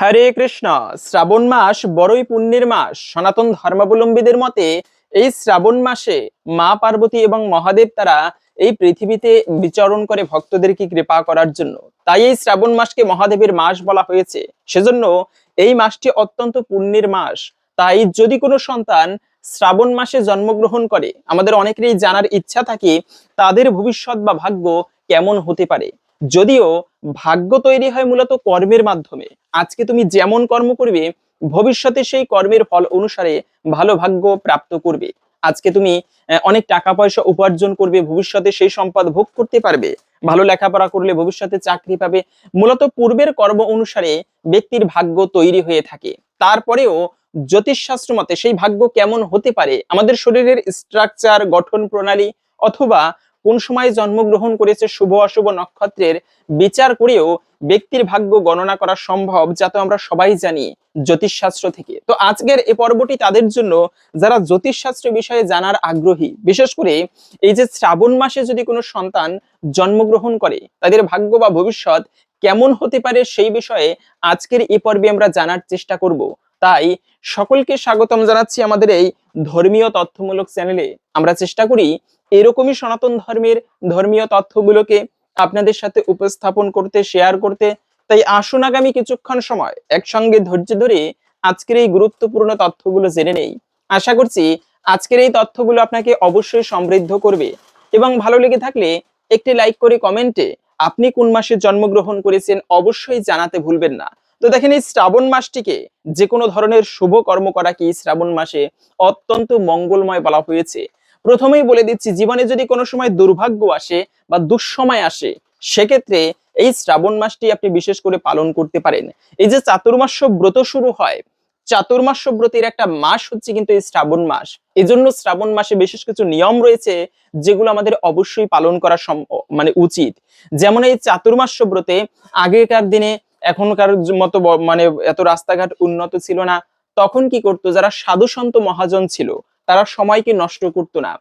হরে কৃষ্ণ। শ্রাবণ মাস বড়ই পুণ্যের মাস। সনাতন ধর্মাবলম্বীদের মতে এই শ্রাবণ মাসে মা পার্বতী এবং মহাদেব তারা এই পৃথিবীতে বিচরণ করে ভক্তদেরকে কৃপা করার জন্য। তাই এই শ্রাবণ মাসকে মহাদেবের মাস বলা হয়েছে। সেজন্য এই মাসটি অত্যন্ত পুণ্যের মাস। তাই যদি কোনো সন্তান শ্রাবণ মাসে জন্মগ্রহণ করে, আমাদের অনেকেরই জানার ইচ্ছা থাকে তাদের ভবিষ্যৎ বা ভাগ্য কেমন হতে পারে। যদিও ভাগ্য তৈরি হয় মূলত কর্মের মাধ্যমে। আজকে তুমি যেমন কর্ম করবে, ভবিষ্যতে সেই কর্মের ফল অনুসারে ভালো ভাগ্য প্রাপ্ত করবে। আজকে তুমি অনেক টাকা পয়সা উপার্জন করবে, ভবিষ্যতে সেই সম্পদ ভোগ করতে পারবে। ভালো লেখাপড়া করলে ভবিষ্যতে চাকরি পাবে। মূলত পূর্বের কর্ম অনুসারে ব্যক্তির ভাগ্য তৈরি হয়ে থাকে। তারপরেও জ্যোতিষশাস্ত্র মতে সেই ভাগ্য কেমন হতে পারে? আমাদের শরীরের স্ট্রাকচার গঠন প্রণালী অথবা কোন সময় জন্মগ্রহণ করেছে শুভ অশুভ নক্ষত্রের, বিচার করেও ব্যক্তির ভাগ্য গণনা করা সম্ভব যা তো আমরা সবাই জানি জ্যোতিষশাস্ত্র থেকে। তো আজকের এই পর্বটি তাদের জন্য যারা জ্যোতিষশাস্ত্র বিষয়ে জানার আগ্রহী, বিশেষ করে এই যে শ্রাবণ মাসে যদি কোনো সন্তান জন্মগ্রহণ করে, তাদের ভাগ্য বা ভবিষ্যৎ কেমন হতে পারে সেই বিষয়ে আজকের এই পর্বে আমরা জানার চেষ্টা করব। তাই সকলকে স্বাগতম জানাচ্ছি আমাদের এই ধর্মীয় তথ্যমূলক চ্যানেলে। আমরা চেষ্টা করি এরকমই সনাতন ধর্মের ধর্মীয় তথ্যগুলোকে আপনাদের সাথে উপস্থাপন করতে শেয়ার করতে। তাই আসুন আগামী কিছুক্ষণ সময় একসঙ্গে ধৈর্য ধরে আজকের এই গুরুত্বপূর্ণ তথ্যগুলো জেনে নেই। আশা করছি আজকের এই তথ্যগুলো আপনাকে অবশ্যই সমৃদ্ধ করবে এবং ভালো লেগে থাকলে একটি লাইক করে কমেন্টে আপনি কোন মাসে জন্মগ্রহণ করেছেন অবশ্যই জানাতে ভুলবেন না। তো দেখেন এই শ্রাবণ মাসটিকে যে কোনো ধরনের শুভ কর্ম করা কি শ্রাবণ মাসে অত্যন্ত মঙ্গলময় বলা হয়েছে। প্রথমেই বলে দিচ্ছি, জীবনে যদি কোনো সময় দুর্ভাগ্য আসে বা দুঃসময় আসে, সেক্ষেত্রে এই শ্রাবণ মাসটি আপনি বিশেষ করে পালন করতে পারেন। এই যে চাতুর্মাস্য ব্রত শুরু হয়, চাতুর্মাস্য ব্রতের একটা মাস হচ্ছে কিন্তু এই শ্রাবণ মাস। এজন্য শ্রাবণ মাসে বিশেষ কিছু নিয়ম রয়েছে, যেগুলো আমাদের অবশ্যই পালন করা সম- মানে উচিত। যেমন এই চাতুর্মাস্য ব্রতে আগেকার দিনে এখনকার মতো মানে এত রাস্তাঘাট উন্নত ছিল না, তখন কি করতো? যারা সাধু সন্ত মহাজন ছিল, তারা সময়কে নষ্ট করতো না।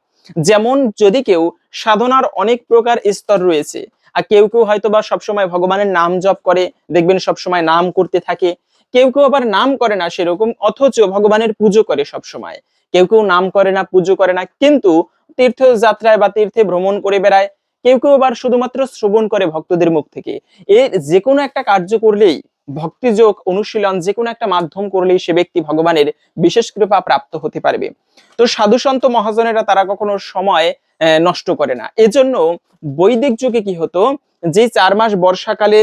যেমন যদি কেউ সাধনার অনেক প্রকার স্তর রয়েছে, আর কেউ কেউ হয়তো বা সবসময় ভগবানের নাম জপ করে, দেখবেন সবসময় নাম করতে থাকে, কেউ কেউ আবার নাম করে না সেরকম, অথচ ভগবানের পুজো করে সব সময় কেউ কেউ নাম করে না, পুজো করে না, কিন্তু তীর্থযাত্রায় বা তীর্থে ভ্রমণ করে বেড়ায় কেউ কেউ আবার শুধুমাত্র শ্রবণ করে ভক্তদের মুখ থেকে। এর যে কোনো একটা কার্য করলেই, ভক্তিযোগ, অনুশীলন যে কোনো একটা মাধ্যম করলেই সে ব্যক্তি ভগবানের বিশেষ কৃপা প্রাপ্ত হতে পারবে। তো সাধু সন্ত মহাজনেরা তারা কখনো সময় নষ্ট করে না। এজন্য বৈদিক যুগে কি হতো, যে চার মাস বর্ষাকালে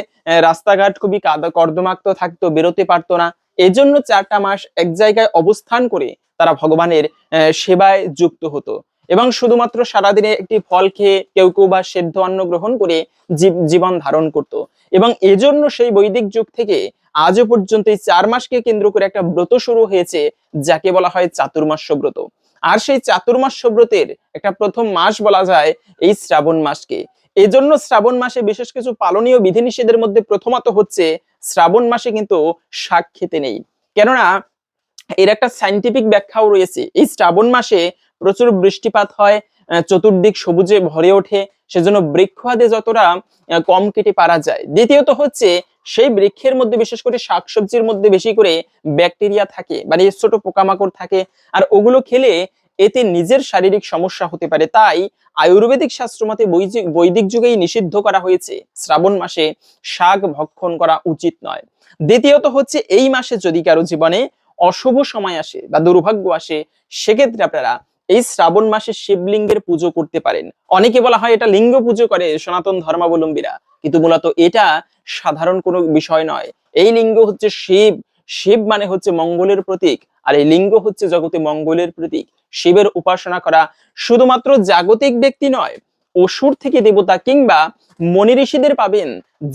রাস্তাঘাট খুবই কাদা, কর্দমাক্ত থাকতো, বেরোতে পারতো না। এজন্য চারটা মাস এক জায়গায় অবস্থান করে তারা ভগবানের সেবায় যুক্ত হতো। এবং শুধুমাত্র সারাদিনে একটি ফল খেয়ে কেউ কেউ বা সেদ্ধ অন্ন গ্রহণ করে জীব- জীবন ধারণ করত। এবং এজন্য সেই বৈদিক যুগ থেকে আজও পর্যন্ত এই চার মাসকে কেন্দ্র করে একটা ব্রত শুরু হয়েছে, যাকে বলা হয় চাতুর্মাস্য ব্রত। আর সেই চাতুর্মাস্য ব্রতের একটা প্রথম মাস বলা যায় এই শ্রাবণ মাসকে। এজন্য শ্রাবণ মাসে বিশেষ কিছু পালনীয় বিধিনিষেধের মধ্যে প্রথমত হচ্ছে, শ্রাবণ মাসে কিন্তু শাক খেতে নেই। কেননা, এর একটা সাইন্টিফিক ব্যাখ্যাও রয়েছে, এই শ্রাবণ মাসে প্রচুর বৃষ্টিপাত হয় চতুর্দিক সবুজে ভরে ওঠে, সেজন্য বৃক্ষাদে যতটা কম কেটে পারা যায়। দ্বিতীয়ত হচ্ছে, সেই বৃক্ষের মধ্যে, বিশেষ করে শাকসবজির মধ্যে বেশি করে ব্যাকটেরিয়া থাকে মানে ছোট পোকামাকড় থাকে, আর ওগুলো খেলে এতে নিজের শারীরিক সমস্যা হতে পারে। তাই আয়ুর্বেদিক শাস্ত্র মতে বৈদিক যুগেই নিষিদ্ধ করা হয়েছে, শ্রাবণ মাসে শাক ভক্ষণ করা উচিত নয়। দ্বিতীয়ত হচ্ছে, এই মাসে যদি কারও জীবনে অশুভ সময় আসে বা দুর্ভাগ্য আসে, সেক্ষেত্রে আপনারা এই শ্রাবণ মাসে শিবলিঙ্গের পুজো করতে পারেন। অনেকে বলা হয় এটা লিঙ্গ পুজো করে সনাতন ধর্মাবলম্বীরা। কিন্তু মূলত এটা সাধারণ কোনো বিষয় নয়। এই লিঙ্গ হচ্ছে শিব। শিব মানে হচ্ছে মঙ্গলের প্রতীক। আর এই লিঙ্গ হচ্ছে জগতে মঙ্গলের প্রতীক। শিবের উপাসনা করা শুধুমাত্র জাগতিক ব্যক্তি নয়, অসুর থেকে দেবতা কিংবা মনি ঋষিদের পাবেন,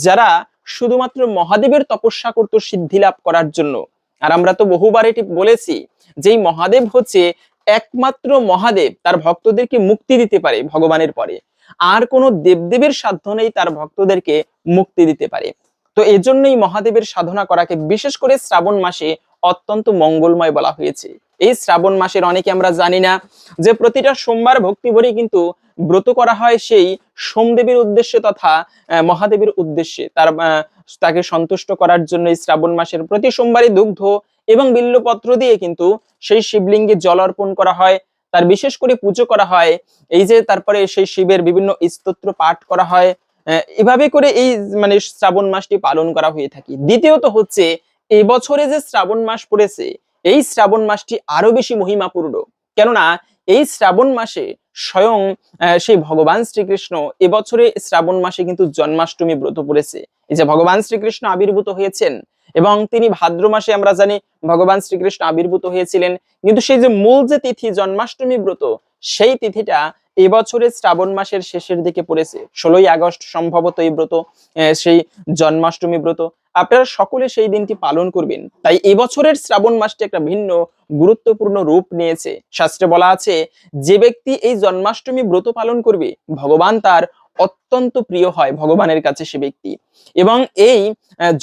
যারা শুধুমাত্র মহাদেবের তপস্যা করত সিদ্ধি লাভ করার জন্য। আর আমরা তো বহুবার এটি বলেছি যে মহাদেব হচ্ছে একমাত্র মহাদেব তার ভক্তদেরকে মুক্তি দিতে পারে ভগবানের পরে। আর কোনো দেবদেবের সাধ্য নেই তার ভক্তদেরকে মুক্তি দিতে পারে। তো এজন্যই মহাদেবের সাধনা করাকে বিশেষ করে শ্রাবণ মাসে অত্যন্ত মঙ্গলময় বলা হয়েছে। এই শ্রাবণ মাসের অনেকে আমরা জানি না যে প্রতিটা সোমবার ভক্তি ভরে কিন্তু ব্রত করা হয় সেই সোমদেবীর উদ্দেশ্যে তথা মহাদেবীর উদ্দেশ্যে। তার তাকে সন্তুষ্ট করার জন্য এই শ্রাবণ মাসের প্রতি সোমবারই দুগ্ধ এবং বিল্লপত্র দিয়ে কিন্তু সেই শিবলিঙ্গে জল অর্পণ করা হয়। তার বিশেষ করে পুজো করা হয়। এই যে তারপরে সেই শিবের বিভিন্ন স্তোত্র পাঠ করা হয়। এভাবে করে এই মানে শ্রাবণ মাসটি পালন করা হয়ে থাকে। দ্বিতীয়ত হচ্ছে এবছরে যে শ্রাবণ মাস পড়েছে, এই শ্রাবণ মাসটি আরও বেশি মহিমাপূর্ণ। কেননা, এই শ্রাবণ মাসে স্বয়ং সেই ভগবান শ্রীকৃষ্ণ এবছরে শ্রাবণ মাসে কিন্তু জন্মাষ্টমী ব্রত পড়েছে। এই যে ভগবান শ্রীকৃষ্ণ আবির্ভূত হয়েছেন এবং তিনি ভাদ্র মাসে, আমরা জানি, ভগবান শ্রীকৃষ্ণ আবির্ভূত হয়েছিলেন। কিন্তু সেই যে মূল যে তিথি, জন্মাষ্টমী ব্রত, সেই তিথিটা এবছরে শ্রাবণ মাসের শেষের দিকে পড়েছে। ষোলোই আগস্ট সম্ভবত এই ব্রত সেই জন্মাষ্টমী ব্রত। আপনারা সকলে সেই দিনটি পালন করবেন। তাই এবছরের শ্রাবণ মাসটি একটা ভিন্ন, গুরুত্বপূর্ণ রূপ নিয়েছে। শাস্ত্রে বলা আছে, যে ব্যক্তি এই জন্মাষ্টমী ব্রত পালন করবে, ভগবান তার অত্যন্ত প্রিয় হয় ভগবানের কাছে সে ব্যক্তি। এবং এই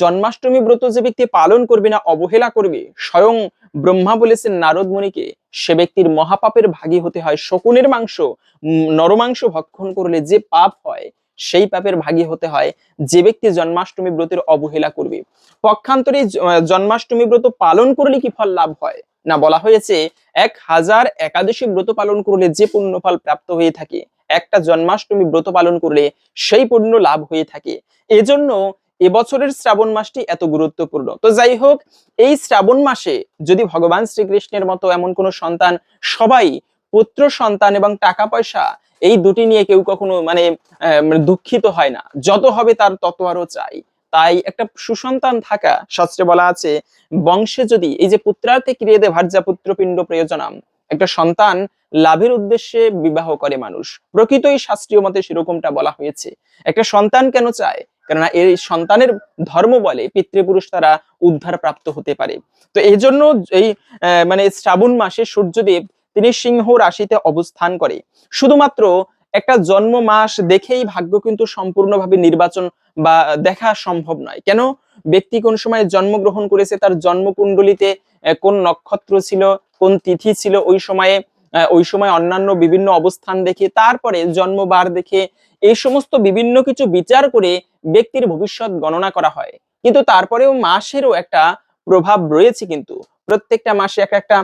জন্মাষ্টমী ব্রত যে ব্যক্তি পালন করবে না, অবহেলা করবে, স্বয়ং ব্রহ্মা বলেছেন নারদ মুনিকে, সে ব্যক্তির মহাপাপের ভাগী হতে হয়। শকুনের মাংস নরমাংস ভক্ষণ করলে যে পাপ হয়, সেই পাপের ভাগী হতে হয়। যে ব্যক্তি জন্মাষ্টমী ব্রতের অবহেলা করবে। পক্ষান্তরে জন্মাষ্টমী ব্রত পালন করলে কি ফল লাভ হয়? না, বলা হয়েছে, এক হাজার একাদশী ব্রত পালন করলে যে পুণ্যফল প্রাপ্ত হয়ে থাকে একটা জন্মাষ্টমী ব্রত পালন করলে সেই পূর্ণ লাভ হয়ে থাকে। এজন্য এবছরের শ্রাবণ মাসটি এত গুরুত্বপূর্ণ। তো যাই হোক, এই শ্রাবণ মাসে যদি ভগবান শ্রীকৃষ্ণের মতো এমন কোনো সন্তান, সবাই পুত্র, সন্তান এবং টাকা পয়সা, এই দুটি নিয়ে কেউ কখনো মানে দুঃখিত হয় না। যত হবে তার তত আরও চাই। তাই একটা সুসন্তান থাকা শাস্ত্রে বলা আছে, বংশে যদি এই যে পুত্রার্থে ক্রিয়েদে ভার্যা পুত্রপিণ্ড প্রয়োজনাম একটা সন্তান লাভের উদ্দেশ্যে বিবাহ করে মানুষ। প্রকৃতই শাস্ত্রীয় মতে সেরকমটা বলা হয়েছে। একটা সন্তান কেন চায়? কেননা এই সন্তানের ধর্ম বলে পিতৃপুরুষ তারা উদ্ধার প্রাপ্ত হতে পারে। তো এই জন্য এই মানে শ্রাবণ মাসে সূর্যদেব তিনি সিংহ রাশিতে অবস্থান করে। শুধুমাত্র একটা জন্ম মাস দেখেই ভাগ্য কিন্তু সম্পূর্ণভাবে নির্বাচন বা দেখা সম্ভব নয়। কেন? ব্যক্তি কোন সময় জন্মগ্রহণ করেছে, তার জন্মকুণ্ডলিতে কোন নক্ষত্র ছিল কোন তিথি ছিল ওই সময়ে ওই সময় অন্যান্য বিভিন্ন অবস্থান দেখে, তারপরে জন্মবার দেখে এই সমস্ত বিভিন্ন কিছু বিচার করে ব্যক্তির ভবিষ্যৎ গণনা করা হয়। কিন্তু তারপরেও মাসেরও একটা প্রভাব রয়েছে কিন্তু। প্রত্যেকটা মাসে এক একটা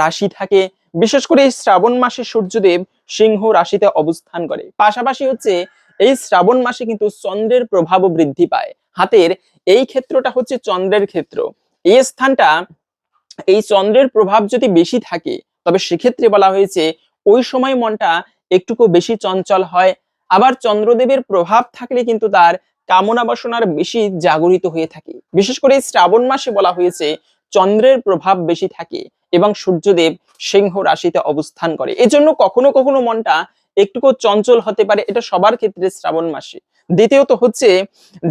রাশি থাকে। বিশেষ করে শ্রাবণ মাসে সূর্যদেব সিংহ রাশিতে অবস্থান করে। পাশাপাশি হচ্ছে এই শ্রাবণ মাসে কিন্তু চন্দ্রের প্রভাবও বৃদ্ধি পায়। হাতের এই ক্ষেত্রটা হচ্ছে চন্দ্রের ক্ষেত্র। এই স্থানটা এই চন্দ্রের প্রভাব যদি বেশি থাকে, তবে সেক্ষেত্রে বলা হয়েছে ওই সময় মনটা একটুকু বেশি চঞ্চল হয়। আবার চন্দ্রদেবের প্রভাব থাকলে কিন্তু তার কামনা বাসনার বেশি জাগরিত হয়ে থাকে। বিশেষ করে শ্রাবণ মাসে বলা হয়েছে, চন্দ্রের প্রভাব বেশি থাকে এবং সূর্যদেব সিংহ রাশিতে অবস্থান করে। এজন্য কখনো কখনো মনটা একটুকু চঞ্চল হতে পারে, এটা সবার ক্ষেত্রে শ্রাবণ মাসে। দ্বিতীয়ত হচ্ছে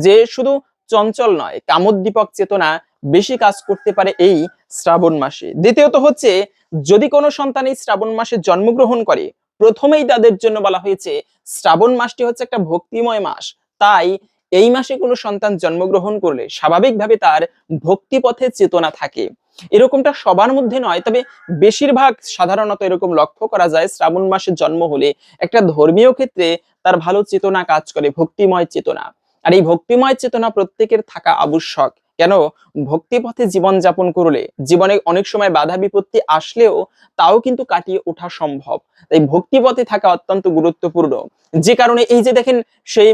যে শুধু চঞ্চল নয়, কামোদ্দীপক চেতনা বেশি কাজ করতে পারে এই শ্রাবণ মাসে। দ্বিতীয়ত হচ্ছে, যদি কোনো সন্তান এই শ্রাবণ মাসে জন্মগ্রহণ করে, প্রথমেই তাদের জন্য বলা হয়েছে, শ্রাবণ মাসটি হচ্ছে একটা ভক্তিময় মাস। তাই এই মাসে কোনো সন্তান জন্মগ্রহণ করলে স্বাভাবিকভাবে তার ভক্তিপথে চেতনা থাকে। এরকমটা সবার মধ্যে নয়, তবে বেশিরভাগ সাধারণত এরকম লক্ষ্য করা যায়, শ্রাবণ মাসে জন্ম হলে একটা ধর্মীয় ক্ষেত্রে তার ভালো চেতনা কাজ করে, ভক্তিময় চেতনা। আর এই ভক্তিময় চেতনা প্রত্যেকের থাকা আবশ্যক। কেন? ভক্তিপথে জীবন যাপন করলে, জীবনে অনেক সময় বাধা বিপত্তি আসলেও তাও কিন্তু কাটিয়ে ওঠা সম্ভব। তাই ভক্তিপথে থাকা অত্যন্ত গুরুত্বপূর্ণ। যে কারণে এই যে দেখেন, সেই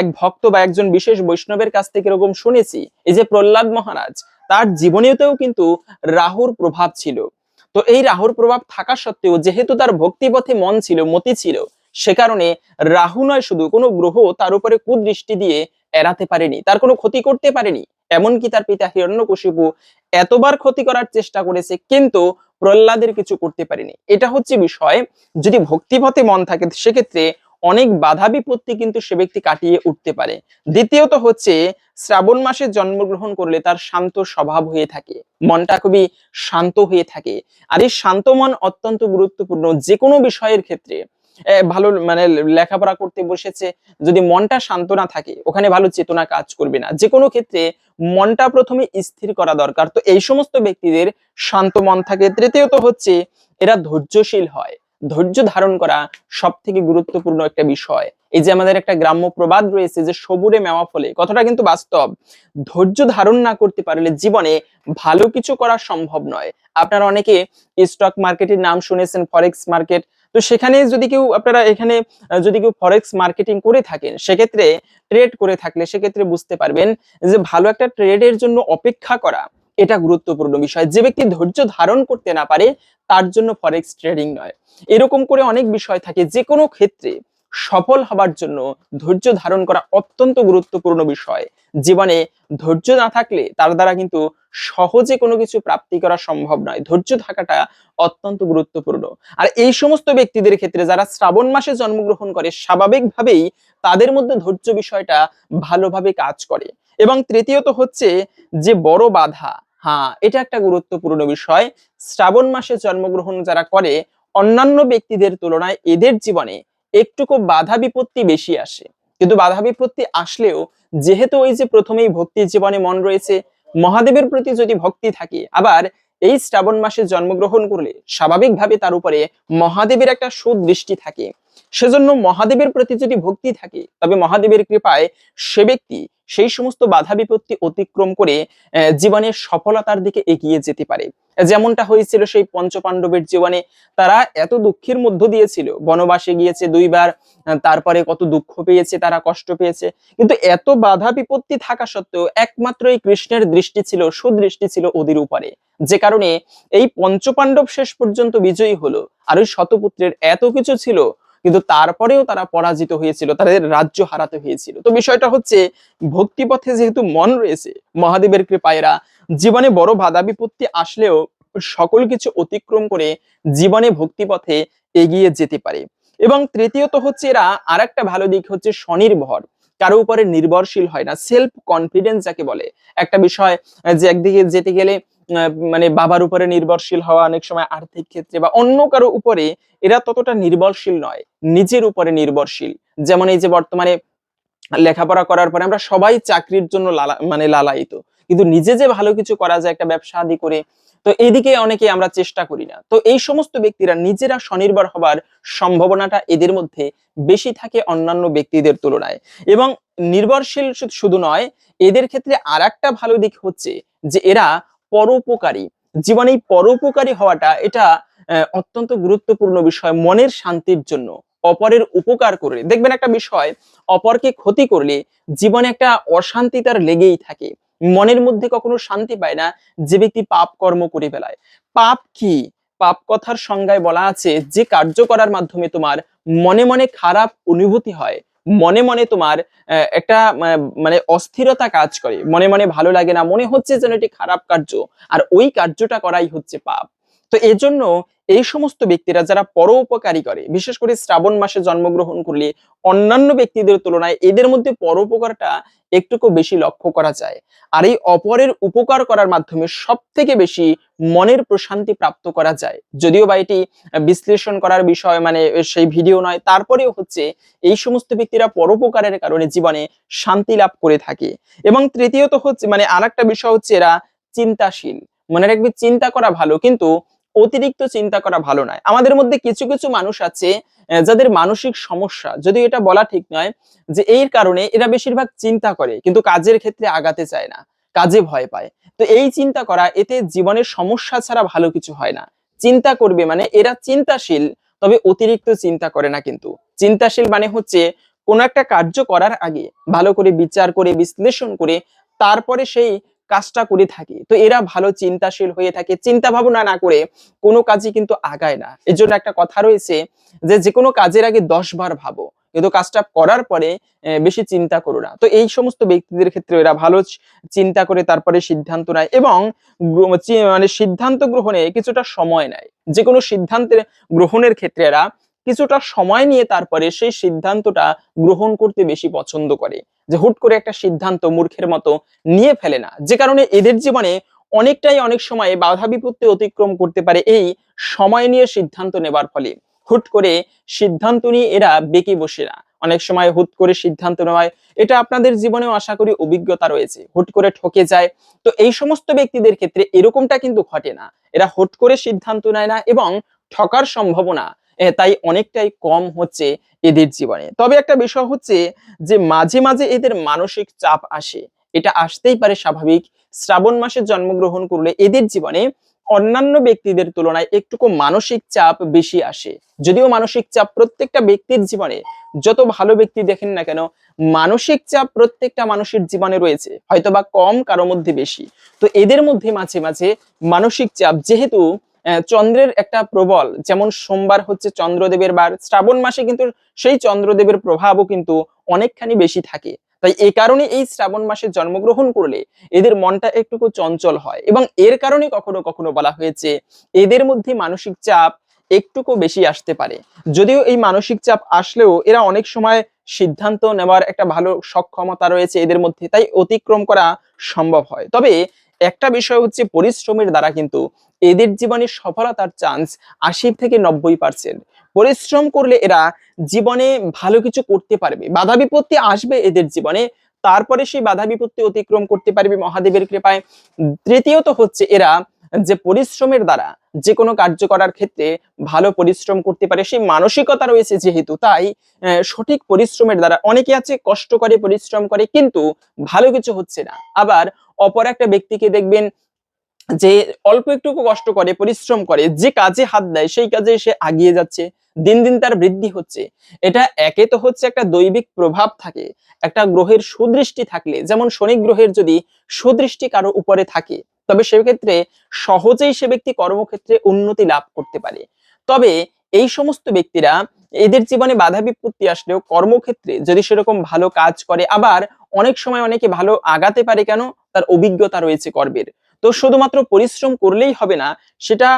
এক ভক্ত বা একজন বিশেষ বৈষ্ণবের কাছ থেকে এরকম শুনেছি, এই যে প্রহ্লাদ মহারাজ, তার জীবনেতেও কিন্তু রাহুর প্রভাব ছিল। তো এই রাহুর প্রভাব থাকা সত্ত্বেও যেহেতু তার ভক্তিপথে মন ছিল, মতি ছিল সে কারণে রাহু নয় শুধু, কোনো গ্রহ তার উপরে কুদৃষ্টি দিয়ে এড়াতে পারেনি, তার কোনো ক্ষতি করতে পারেনি, এমনকি তার পিতা হিরণ্যকশিপু এতবার ক্ষতি করার চেষ্টা করেছে, কিন্তু প্রহ্লাদের কিছু করতে পারেনি। এটা হচ্ছে বিষয়, যদি ভক্তিপথে মন থাকে, সেক্ষেত্রে অনেক বাধা বিপত্তি কিন্তু সে ব্যক্তি কাটিয়ে উঠতে পারে। দ্বিতীয়ত হচ্ছে, শ্রাবণ মাসে জন্মগ্রহণ করলে তার শান্ত স্বভাব হয়ে থাকে, মনটা খুবই শান্ত হয়ে থাকে। আর এই শান্ত মন অত্যন্ত গুরুত্বপূর্ণ যে কোনো বিষয়ের ক্ষেত্রে। ভালো মানে লেখাপড়া করতে বসেছে, যদি মনটা শান্ত না থাকে, ওখানে ভালো চেতনা কাজ করবে না। যে কোনো ক্ষেত্রে মনটা প্রথমে স্থির করা দরকার। তো এই সমস্ত ব্যক্তিদের শান্ত মন থাকে। তৃতীয়ত হচ্ছে, এরা ধৈর্যশীল হয়। ধৈর্য ধারণ করা সব থেকে গুরুত্বপূর্ণ একটা বিষয়। এই যে আমাদের একটা গ্রাম্য প্রবাদ রয়েছে যে, সবুরে মেওয়া ফলে, কথাটা কিন্তু বাস্তব। ধৈর্য ধারণ না করতে পারলে জীবনে ভালো কিছু করা সম্ভব নয়। আপনারা অনেকে স্টক মার্কেটের নাম শুনেছেন ফরেক্স মার্কেট তো সেখানে যদি কেউ আপনারা এখানে যদি কেউ ফরেক্স মার্কেটিং করে থাকেন, সেক্ষেত্রে ট্রেড করে থাকলে সেক্ষেত্রে বুঝতে পারবেন যে ভালো একটা ট্রেডের জন্য অপেক্ষা করা এটা গুরুত্বপূর্ণ বিষয়। যে ব্যক্তি ধৈর্য ধারণ করতে না পারে, তার জন্য ফরেক্স ট্রেডিং নয়। এরকম করে অনেক বিষয় থাকে যে কোনো ক্ষেত্রে সফল হবার জন্য ধৈর্য ধারণ করা অত্যন্ত গুরুত্বপূর্ণ বিষয়। জীবনে ধৈর্য না থাকলে তার দ্বারা কিন্তু সহজে কোনো কিছু প্রাপ্তি করা সম্ভব নয়। ধৈর্য থাকাটা অত্যন্ত গুরুত্বপূর্ণ। আর এই সমস্ত ব্যক্তিদের ক্ষেত্রে যারা শ্রাবণ মাসে জন্মগ্রহণ করে, স্বাভাবিকভাবেই তাদের মধ্যে ধৈর্য বিষয়টা ভালোভাবে কাজ করে। এবং তৃতীয়ত হচ্ছে যে বড় বাধা হ্যাঁ এটা একটা গুরুত্বপূর্ণ বিষয়। শ্রাবণ মাসে জন্মগ্রহণ যারা করে, অন্যান্য ব্যক্তিদের তুলনায় এদের জীবনে একটুকু বাধা বিপত্তি বেশি আসে। কিন্তু বাধা বিপত্তি আসলেও, যেহেতু ওই যে প্রথমেই ভক্তির জীবনে মন রয়েছে মহাদেবের প্রতি যদি ভক্তি থাকে, আবার এই শ্রাবণ মাসে জন্মগ্রহণ করলে স্বাভাবিকভাবে তার উপরে মহাদেবের একটা সুদৃষ্টি থাকে। সেজন্য মহাদেবের প্রতি যদি ভক্তি থাকে, তবে মহাদেবের কৃপায় সে ব্যক্তি সেই সমস্ত বাধা বিপত্তি অতিক্রম করে জীবনের সফলতার দিকে এগিয়ে যেতে পারে। যেমনটা হয়েছিল সেই পঞ্চপাণ্ডবের জীবনে, তারা এত দুঃখের মধ্য দিয়েছিল। বনবাসে গিয়েছে দুইবার তারপরে কত দুঃখ পেয়েছে, তারা কষ্ট পেয়েছে। কিন্তু এত বাধা বিপত্তি থাকা সত্ত্বেও একমাত্র এই কৃষ্ণের দৃষ্টি ছিল, সুদৃষ্টি ছিল ওদের উপরে। যে কারণে এই পঞ্চপাণ্ডব শেষ পর্যন্ত বিজয়ী হলো। আর ওই শতপুত্রের এত কিছু ছিল কিন্তু তারপরেও তারা পরাজিত হয়েছিল, তাদের রাজ্য হারাতে হয়েছিল। তো বিষয়টা হচ্ছে, ভক্তিপথে যেহেতু মন রয়েছে, মহাদেবের কৃপায় এরা জীবনে বড় বাধা বিপত্তি আসলেও সকল কিছু অতিক্রম করে জীবনে ভক্তিপথে এগিয়ে যেতে পারে। এবং তৃতীয়ত হচ্ছে এরা আর একটা ভালো দিক হচ্ছে স্বনির্ভর। কারও উপরে নির্ভরশীল হয় না। সেলফ কনফিডেন্স যাকে বলে। একটা বিষয়, যে একদিকে যেতে গেলে মানে বাবার উপরে নির্ভরশীল হওয়া অনেক সময় আর্থিক ক্ষেত্রে বা অন্য কারও উপরে এরা ততটা নির্ভরশীল নয়। নিজের উপরে নির্ভরশীল। যেমন এই যে বর্তমানে লেখাপড়া করার পরে আমরা সবাই চাকরির জন্য লালা মানে লালায়িত। কিন্তু নিজে যে ভালো কিছু করা যায়, একটা ব্যবসা আদি করে তো এইদিকে অনেকে আমরা চেষ্টা করি না। তো এই সমস্ত ব্যক্তিরা নিজেরা স্বনির্ভর হবার সম্ভাবনাটা এদের মধ্যে বেশি থাকে অন্যান্য ব্যক্তিদের তুলনায়। এবং নির্ভরশীল শুধু নয়, এদের ক্ষেত্রে আর একটা ভালো দিক হচ্ছে যে এরা পরোপকারী। জীবনে পরোপকারী হওয়াটা এটা অত্যন্ত গুরুত্বপূর্ণ বিষয় মনের শান্তির জন্য। অপরের উপকার করলে, দেখবেন একটা বিষয়, অপরকে ক্ষতি করলে জীবনে একটা অশান্তি তার লেগেই থাকে। মনের মধ্যে কখনো শান্তি পায় না যে ব্যক্তি পাপ কর্ম করে ফেলায়। পাপ কি? পাপ কথার সংজ্ঞায় বলা আছে যে কার্য করার মাধ্যমে তোমার মনে মনে খারাপ অনুভূতি হয়। মনে মনে তোমার একটা মানে অস্থিরতা কাজ করে। মনে মনে ভালো লাগে না। মনে হচ্ছে যেন এটি খারাপ কার্য। আর ওই কার্যটা করাই হচ্ছে পাপ। তো এজন্য এই সমস্ত ব্যক্তিরা যারা পরোপকারী করে, বিশেষ করে শ্রাবণ মাসে জন্মগ্রহণ করলে অন্যান্য ব্যক্তিদের তুলনায় এদের মধ্যে পরোপকারটা একটুকু বেশি লক্ষ্য করা যায়। আর এই অপরের উপকার করার মাধ্যমে সব থেকে বেশি মনের প্রশান্তি প্রাপ্ত করা যায়। যদিও বা এটি বিশ্লেষণ করার বিষয় মানে সেই ভিডিও নয়, তারপরেও হচ্ছে এই সমস্ত ব্যক্তিরা পরোপকারের কারণে জীবনে শান্তি লাভ করে থাকে। এবং তৃতীয়ত হচ্ছে মানে আর বিষয় হচ্ছে এরা চিন্তাশীল। মনে রাখবে, চিন্তা করা ভালো, কিন্তু অতিরিক্ত চিন্তা করা ভালো নয়। আমাদের মধ্যে কিছু কিছু মানুষ আছে যাদের মানসিক সমস্যা যদি এটা বলা ঠিক নয়, যে এই কারণে এরা বেশিরভাগ চিন্তা করে, কিন্তু কাজের ক্ষেত্রে আগাতে চায় না, কাজে ভয় পায়। তো এই চিন্তা করা, এতে জীবনের সমস্যা ছাড়া ভালো কিছু হয় না। চিন্তা করবে মানে এরা চিন্তাশীল, তবে অতিরিক্ত চিন্তা করে না কিন্তু। চিন্তাশীল মানে হচ্ছে, কোনো একটা কার্য করার আগে ভালো করে বিচার করে, বিশ্লেষণ করে, তারপরে সেই কাজটা করে থাকে। তো এরা ভালো চিন্তাশীল হয়ে থাকে চিন্তা ভাবনা না করে কোনো কাজই কিন্তু আগায় না। এর জন্য একটা কথা রয়েছে যে যে কোনো কাজের আগে দশ বার ভাবো। কিন্তু কাজটা করার পরে বেশি চিন্তা করো না। তো এই সমস্ত ব্যক্তিদের ক্ষেত্রে এরা ভালো চিন্তা করে তারপরে সিদ্ধান্ত নেয় এবং মানে সিদ্ধান্ত গ্রহণে কিছুটা সময় নেয়। যে কোনো সিদ্ধান্তের গ্রহণের ক্ষেত্রে এরা কিছুটা সময় নিয়ে তারপরে সেই সিদ্ধান্তটা গ্রহণ করতে বেশি পছন্দ করে। যে হুট করে একটা সিদ্ধান্ত মূর্খের মতো নিয়ে ফেলে না। যে কারণে এদের জীবনে অনেকটাই অনেক সময় বাধা বিপত্তি অতিক্রম করতে পারে এই সময় নিয়ে সিদ্ধান্ত নেবার ফলে। হুট করে সিদ্ধান্ত নিয়ে এরা বেঁকে বসে না। অনেক সময় হুট করে সিদ্ধান্ত নেওয়ায় এটা আপনাদের জীবনেও আশা করি অভিজ্ঞতা রয়েছে। হুট করে ঠকে যায়। তো এই সমস্ত ব্যক্তিদের ক্ষেত্রে এরকমটা কিন্তু ঘটে না। এরা হুট করে সিদ্ধান্ত নেয় না এবং ঠকার সম্ভাবনা তাই অনেকটাই কম হচ্ছে এদের জীবনে। তবে একটা বিষয় হচ্ছে যে, মাঝে মাঝে এদের মানসিক চাপ আসে। এটা আসতেই পারে স্বাভাবিক। শ্রাবণ মাসে জন্মগ্রহণ করলে এদের জীবনে অন্যান্য ব্যক্তিদের তুলনায় একটুকু মানসিক চাপ বেশি আসে। যদিও মানসিক চাপ প্রত্যেকটা ব্যক্তির জীবনে, যত ভালো ব্যক্তি দেখেন না কেন, মানসিক চাপ প্রত্যেকটা মানুষের জীবনে রয়েছে, হয়তোবা কম, কারও মধ্যে বেশি। তো এদের মধ্যে মাঝে মাঝে মানসিক চাপ যেহেতু চন্দ্রের একটা প্রবল, যেমন সোমবার হচ্ছে চন্দ্রদেবের বার, শ্রাবণ মাসে কিন্তু সেই চন্দ্রদেবের প্রভাবও কিন্তু অনেকখানি বেশি থাকে। তাই এই কারণে এই শ্রাবণ মাসে জন্মগ্রহণ করলে এদের মনটা একটুকু চঞ্চল হয় এবং এর কারণে কখনো কখনো বলা হয়েছে এদের মধ্যে মানসিক চাপ একটুকু বেশি আসতে পারে। যদিও এই মানসিক চাপ আসলেও এরা অনেক সময় সিদ্ধান্ত নেওয়ার একটা ভালো সক্ষমতা রয়েছে এদের মধ্যে, তাই অতিক্রম করা সম্ভব হয়। তবে একটা বিষয় হচ্ছে পরিশ্রমের দ্বারা কিন্তু এদের জীবনে সফলতার চান্স আশি থেকে নব্বই পার্সেন্ট পরিশ্রম করলে এরা জীবনে ভালো কিছু করতে পারবে। বাধা বিপত্তি আসবে এদের জীবনে, তারপরে সেই বাধা বিপত্তি অতিক্রম করতে পারবে মহাদেবের কৃপায়। তৃতীয়ত হচ্ছে এরা যে পরিশ্রমের দ্বারা যে কোনো কার্য করার ক্ষেত্রে ভালো পরিশ্রম করতে পারে, সেই মানসিকতা রয়েছে যেহেতু, তাই সঠিক পরিশ্রমের দ্বারা অনেকে আছে কষ্ট করে, পরিশ্রম করে, কিন্তু ভালো কিছু হচ্ছে না। আবার অপর একটা ব্যক্তিকে দেখবেন যে অল্প একটু কষ্ট করে, পরিশ্রম করে, যে কাজে হাত দেয়, সেই কাজে সে আগিয়ে যাচ্ছে, দিন দিন তার বৃদ্ধি হচ্ছে। এটা একে তো হচ্ছে একটা দৈবিক প্রভাব থাকে, একটা গ্রহের সুদৃষ্টি থাকলে, যেমন শনি গ্রহের যদি সুদৃষ্টি কারও উপরে থাকে, তবে সেক্ষেত্রে সহজেই সে ব্যক্তি কর্মক্ষেত্রে উন্নতি লাভ করতে পারে। তবে এই সমস্ত ব্যক্তিরা এদের জীবনে বাধা বিপত্তি আসলেও কর্মক্ষেত্রে যদি সেরকম ভালো কাজ করে, আবার অনেক সময় অনেকে ভালো আগাতে পারে কেন? তার অভিজ্ঞতা রয়েছে কর্মের। তো শুধুমাত্র পরিশ্রম করলেই হবে না, সেটা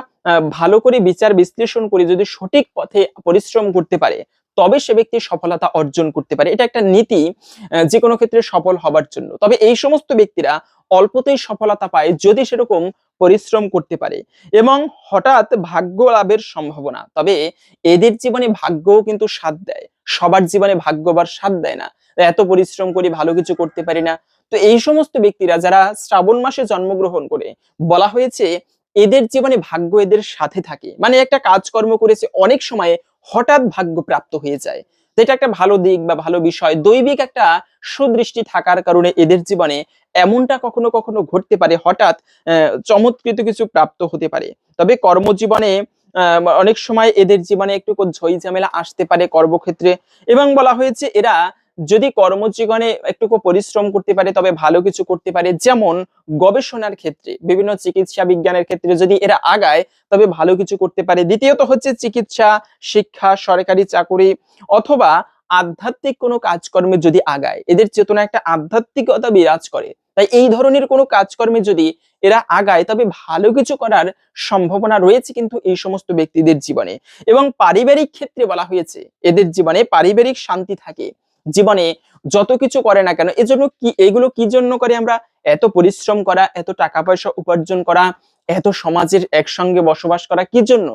ভালো করে বিচার বিশ্লেষণ করে যদি সঠিক পথে পরিশ্রম করতে পারে, তবে সে ব্যক্তি সফলতা অর্জন করতে পারে। এটা একটা নীতি যে কোনো ক্ষেত্রে সফল হবার জন্য। তবে এই সমস্ত ব্যক্তিরা অল্পতেই সফলতা পায় যদি সেরকম পরিশ্রম করতে পারে এবং হঠাৎ ভাগ্য লাভের সম্ভাবনা। তবে এদের জীবনে ভাগ্যও কিন্তু সাথ দেয়। সবার জীবনে ভাগ্য আবার সাথ দেয় না। এত পরিশ্রম করি ভালো কিছু করতে পারি না। তো এই সমস্ত ব্যক্তিরা যারা শ্রাবণ মাসে জন্মগ্রহণ করে, বলা হয়েছে এদের জীবনে ভাগ্য এদের সাথে থাকে। মানে একটা কাজকর্ম করেছে, অনেক সময় হঠাৎ ভাগ্য প্রাপ্ত হয়ে যায়। যেটা একটা ভালো দিক বা ভালো বিষয়, দৈবিক একটা সুদৃষ্টি থাকার কারণে এদের জীবনে এমনটা কখনো কখনো ঘটতে পারে, হঠাৎ চমৎকৃত কিছু প্রাপ্ত হতে পারে। তবে কর্মজীবনে অনেক সময় এদের জীবনে একটু ঝই ঝামেলা আসতে পারে কর্মক্ষেত্রে। এবং বলা হয়েছে এরা যদি কর্মজীবনে একটু পরিশ্রম করতে পারে, তবে ভালো কিছু করতে পারে, যেমন গবেষণার ক্ষেত্রে, বিভিন্ন চিকিৎসা বিজ্ঞানের ক্ষেত্রে যদি এরা আগায়, তবে ভালো কিছু করতে পারে। দ্বিতীয়ত হচ্ছে চিকিৎসা, শিক্ষা, সরকারি চাকুরি, অথবা আধ্যাত্মিক কোনো কাজকর্মে যদি আগায়, এদের চেতনা একটা আধ্যাত্মিকতা বিরাজ করে। তাই এই ধরনের কোনো কাজকর্মে যদি এরা আগায়, তবে ভালো কিছু করার সম্ভাবনা রয়েছে কিন্তু এই সমস্ত ব্যক্তিদের জীবনে। এবং পারিবারিক ক্ষেত্রে বলা হয়েছে, এদের জীবনে পারিবারিক শান্তি থাকে। জীবনে যত কিছু করে না কেন, এজন্য কি, এগুলো কি জন্য করে আমরা এত পরিশ্রম করা, এত টাকা পয়সা উপার্জন করা, এত সমাজের একসঙ্গে বসবাস করা, কি জন্য?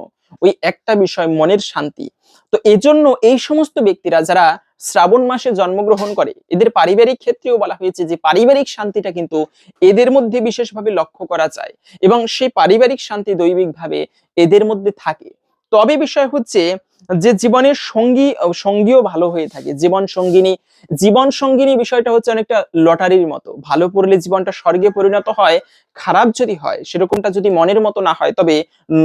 ওই একটা বিষয়, মনের শান্তি। তো এজন্য এই সমস্ত ব্যক্তিরা যারা শ্রাবণ মাসে জন্মগ্রহণ করে, এদের পারিবারিক ক্ষেত্রেও বলা হয়েছে যে পারিবারিক শান্তিটা কিন্তু এদের মধ্যে বিশেষভাবে লক্ষ্য করা যায় এবং সেই পারিবারিক শান্তি দৈবিকভাবে এদের মধ্যে থাকে। তবে বিষয় হচ্ছে যে জীবনের সঙ্গী, সঙ্গীও ভালো হয়ে থাকে। জীবন সঙ্গিনী জীবন সঙ্গিনী বিষয়টা হচ্ছে অনেকটা লটারির মতো। ভালো পড়লে জীবনটা স্বর্গে পরিণত হয়, খারাপ যদি হয়, সেরকমটা যদি মনের মতো না হয়, তবে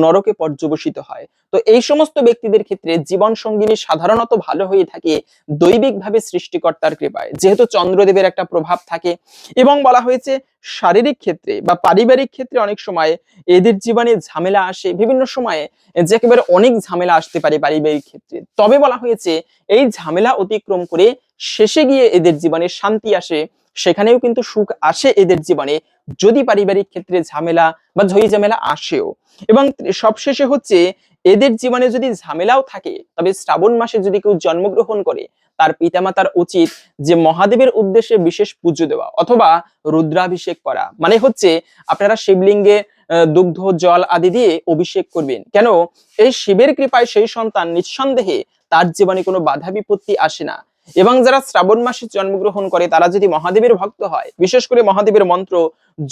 নরকে পর্যবসিত হয়। তো এই সমস্ত ব্যক্তিদের ক্ষেত্রে জীবন সঙ্গিনী সাধারণত ভালো হয়ে থাকে দৈবিকভাবে সৃষ্টিকর্তার কৃপায়। যেহেতু চন্দ্রদেবের একটা প্রভাব থাকে এবং বলা হয়েছে শারীরিক ক্ষেত্রে বা পারিবারিক ক্ষেত্রে অনেক সময় এদের জীবনে ঝামেলা আসে, বিভিন্ন সময়ে যে একেবারে অনেক ঝামেলা আসতে পারে পারিবারিক ক্ষেত্রে। তবে বলা হয়েছে, এই ঝামেলা অতিক্রম করে শেষে গিয়ে এদের জীবনে শান্তি আসে, সেখানেও কিন্তু সুখ আসে এদের জীবনে, যদি পারিবারিক ক্ষেত্রে ঝামেলা বা ঝই ঝামেলা আসেও। এবং সবশেষে হচ্ছে এদের জীবনে যদি ঝামেলাও থাকে, তবে শ্রাবণ মাসে যদি কেউ জন্মগ্রহণ করে, তার পিতামাতার উচিত যে মহাদেবের উদ্দেশ্যে বিশেষ পুজো দেওয়া অথবা রুদ্রাভিষেক করা। মানে হচ্ছে আপনারা শিবলিঙ্গে দুগ্ধ, জল আদি দিয়ে অভিষেক করবেন। কেন? এই শিবের কৃপায় সেই সন্তান নিঃসন্দেহে তার জীবনে কোনো বাধা বিপত্তি আসে না। এবং যারা শ্রাবণ মাসে জন্মগ্রহণ করে, তারা যদি মহাদেবের ভক্ত হয়, বিশেষ করে মহাদেবের মন্ত্র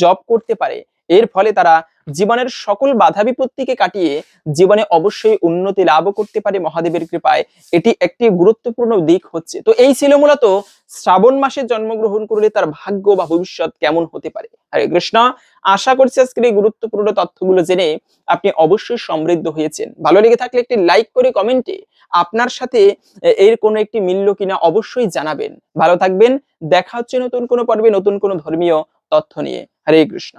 জপ করতে পারে, এর ফলে তারা জীবনের সকল বাধা বিপত্তিকে কাটিয়ে জীবনে অবশ্যই উন্নতি লাভ করতে পারে মহাদেবের কৃপায়। এটি একটি গুরুত্বপূর্ণ দিক হচ্ছে। তো এই ছিল মূলত শ্রাবণ মাসে জন্মগ্রহণ করলে তার ভাগ্য বা ভবিষ্যৎ কেমন হতে পারে। হরে কৃষ্ণ, আশা করছি আজকের এই গুরুত্বপূর্ণ তথ্যগুলো জেনে আপনি অবশ্যই সমৃদ্ধ হয়েছেন। ভালো লেগে থাকলে একটি লাইক করে কমেন্টে আপনার সাথে এর কোনো একটি মিলল কিনা অবশ্যই জানাবেন। ভালো থাকবেন, দেখা হচ্ছে নতুন কোনো পর্বে নতুন কোনো ধর্মীয় তথ্য নিয়ে। হরে কৃষ্ণ।